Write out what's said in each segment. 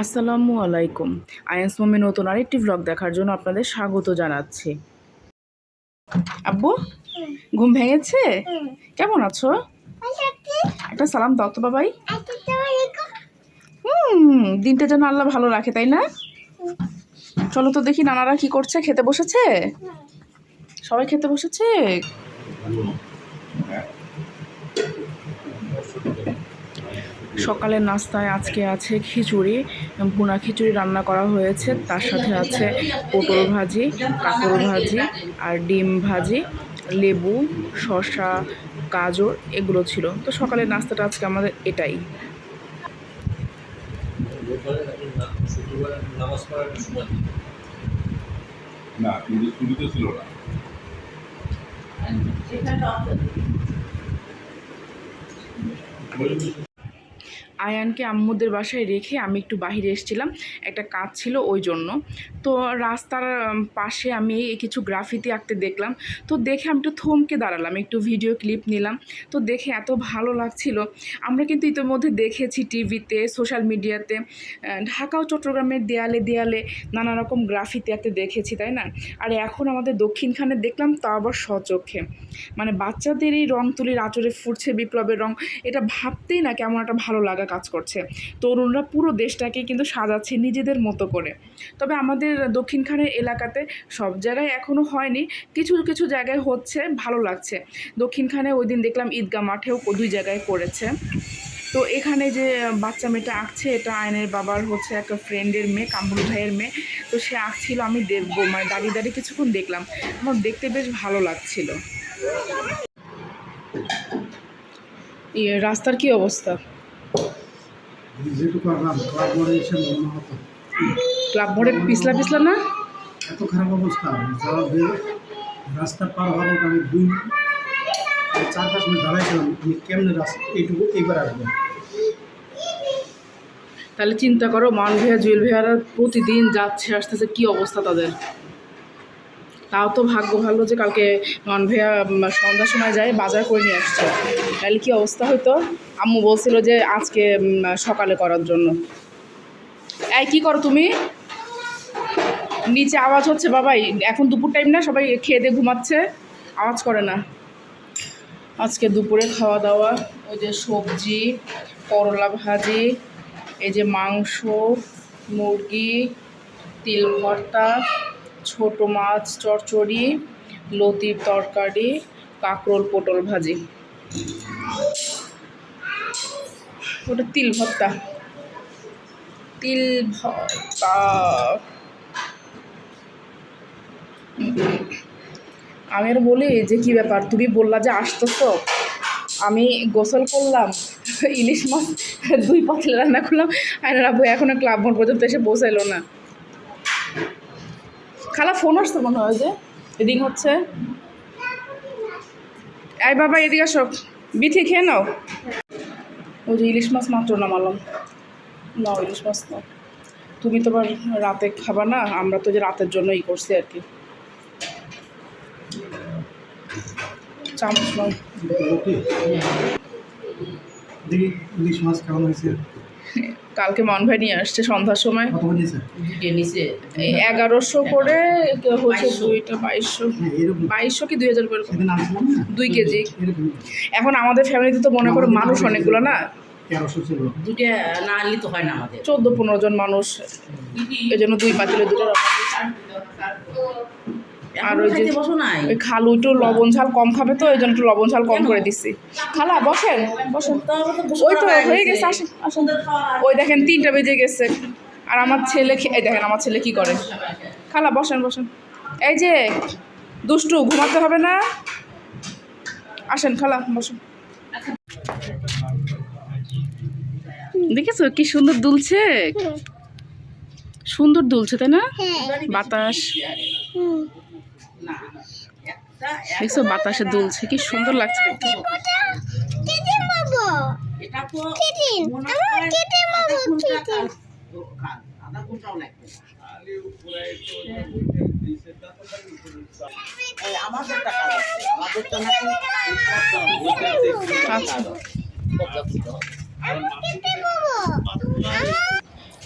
আসসালামু আলাইকুম। আয়ান্স মমি নতুন আরেকটি ভ্লগ দেখার জন্য আপনাদের স্বাগত জানাচ্ছি। আব্বু ঘুম ভেঙেছে? কেমন আছো? একটা সালাম দাও তো বাবাই। হুম দিনটা যেন আল্লাহ ভালো রাখে তাই না? চলো তো দেখি নানারা কি করছে খেতে বসেছে? সবাই খেতে বসেছে? সকালের নাস্তায় আজকে আছে খিচুড়ি ভুনা খিচুড়ি রান্না করা হয়েছে তার সাথে আছে পটল ভাজি কাঁকড় ভাজি আর ডিম ভাজি লেবু শসা গাজর এগুলো ছিল। তো সকালের নাস্তাটা আজকে আমাদের এটাই। না কিন্তু ছিল না। আয়ানকে আম্মুদের বাসায় রেখে আমি একটু বাহিরে এসেছিলাম, একটা কাজ ছিল ওই জন্য। তো রাস্তার পাশে আমি কিছু গ্রাফিতি আঁকতে দেখলাম। তো দেখে আমি একটু থমকে দাঁড়ালাম, একটু ভিডিও ক্লিপ নিলাম। তো দেখে এত ভালো লাগছিল। আমরা কিন্তু ইতিমধ্যে দেখেছি টিভিতে, সোশ্যাল মিডিয়াতে ঢাকা ও চট্টগ্রামের দেয়ালে দেয়ালে নানা রকম গ্রাফিতি আঁকতে দেখেছি, তাই না? আর এখন আমাদের দক্ষিণখানে দেখলাম তা আবার স্বচক্ষে। মানে বাচ্চাদের এই রং তুলির আচরে ফুটছে বিপ্লবের রং, এটা ভাবতেই না কেমন একটা ভালো লাগা কাজ করছে। তরুণরা পুরো দেশটাকে কিন্তু সাজাচ্ছে নিজেদের মতো করে। তবে আমাদের দক্ষিণখানের এলাকাতে সব জায়গায় এখনও হয়নি। কিছু কিছু জায়গায় হচ্ছে, ভালো লাগছে। দক্ষিণখানে ওই দিন দেখলাম ঈদগাহ মাঠেও দুই জায়গায় করেছে তো এখানে যে বাচ্চা মেয়েটা আঁকছে, এটা আয়নের বাবার হচ্ছে একটা ফ্রেন্ডের মেয়ে, কামরুল ভাইয়ের মেয়ে। তো সে আঁকছিল, আমি দেখব। মানে দাঁড়িয়ে দাঁড়িয়ে কিছুক্ষণ দেখলাম। আমার দেখতে বেশ ভালো লাগছিল। ইয়ে রাস্তার কি অবস্থা? যেটুকু আরাম ক্লাব মোড়ে এসে মনে হতো। ক্লাব মোড়ে পিছলা পিছলা না? এত খারাপ অবস্থা। যাওয়া রাস্তা পার হওয়ার আমি দুই চার পাঁচ মিনিট দাঁড়াইছিলাম আমি কেমনে রাস্তা এইটুকু এইবার আসব? তাহলে চিন্তা করো মান ভাইয়া জুয়েল ভাইয়ারা প্রতিদিন যাচ্ছে আসতেছে কি অবস্থা তাদের? তাও তো ভাগ্য ভালো যে কালকে মান ভাইয়া সন্ধ্যার সময় যায়, বাজার করে নিয়ে আসছে। তাহলে কী অবস্থা হতো আম্মু বলছিল যে আজকে সকালে করার জন্য। এই, কি করো তুমি? নিচে আওয়াজ হচ্ছে, বাবাই, এখন দুপুর টাইম না, সবাই খেয়ে দিয়ে ঘুমাচ্ছে। আওয়াজ করে না। আজকে দুপুরে খাওয়া দাওয়া, ওই যে সবজি, করলা ভাজি, এই যে মাংস, মুরগি, তিল ভর্তা ছোট মাছ চচ্চড়ি লতির তরকারি, কাঁকরোল, পটল ভাজি। ওটা তিল ভর্তা। তিল ভর্তা। আমি আর বলি যে, কি ব্যাপার? তুমি বললা যে আসতেছো। আমি গোসল করলাম, ইলিশ মাছ দুই পাতলা রান্না করলাম, আর রাবু এখনও ক্লাব মোড় পর্যন্ত এসে পৌঁছাইলো না। খালা ফোন আসতো মনে হয় যে? রিং হচ্ছে। এই বাবা এদিকে আসো। বিথি খেয়ে নাও। ওই যে ইলিশ মাছ মাত্র নামালাম। নাও ইলিশ মাছ নাও তুমি তো আবার রাতে খাবা না আমরা তো যে রাতের জন্যই করছি আর কি। চামচ ওকে দেখি ইলিশ মাছ কেমন হয়েছে? কালকে মন ভাই নিয়ে আসছে সন্ধ্যার সময়। এগারোশো করে হচ্ছে দুইটা বাইশশো। হ্যাঁ বাইশশো কি দুই হাজার করে দুই কেজি। এখন আমাদের ফ্যামিলিতে তো মনে করো মানুষ অনেকগুলো না? দুটো না আনলে তো হয় না আমাদের। চোদ্দ পনেরো জন মানুষ। এই জন্য দুই পাতিলে দুটো আর ওই যে- ওই খালু একটু লবণ ঝাল কম খাবে তো এই জন্য একটু লবণ ঝাল কম করে দিচ্ছি খালা বসেন বসেন। ওই তো হয়ে গেছে আসেন আসেন। ওই দেখেন তিনটা বেজে গেছে। আর আমার ছেলে এই দেখেন আমার ছেলে কি করে? খালা বসেন বসেন। এই যে দুষ্টু ঘুমাতে হবে না। আসেন খালা বসেন। দেখেছ কি সুন্দর দুলছে? সুন্দর দুলছে তাই না? বাতাস। দেখছ, বাতাসে দুলছে, কি সুন্দর লাগছে।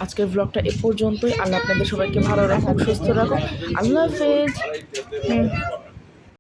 আজকের ব্লগটা এ পর্যন্তই। আল্লাহ আপনাদের সবাইকে ভালো রাখুক, সুস্থ রাখুক। আল্লাহ হাফেজ।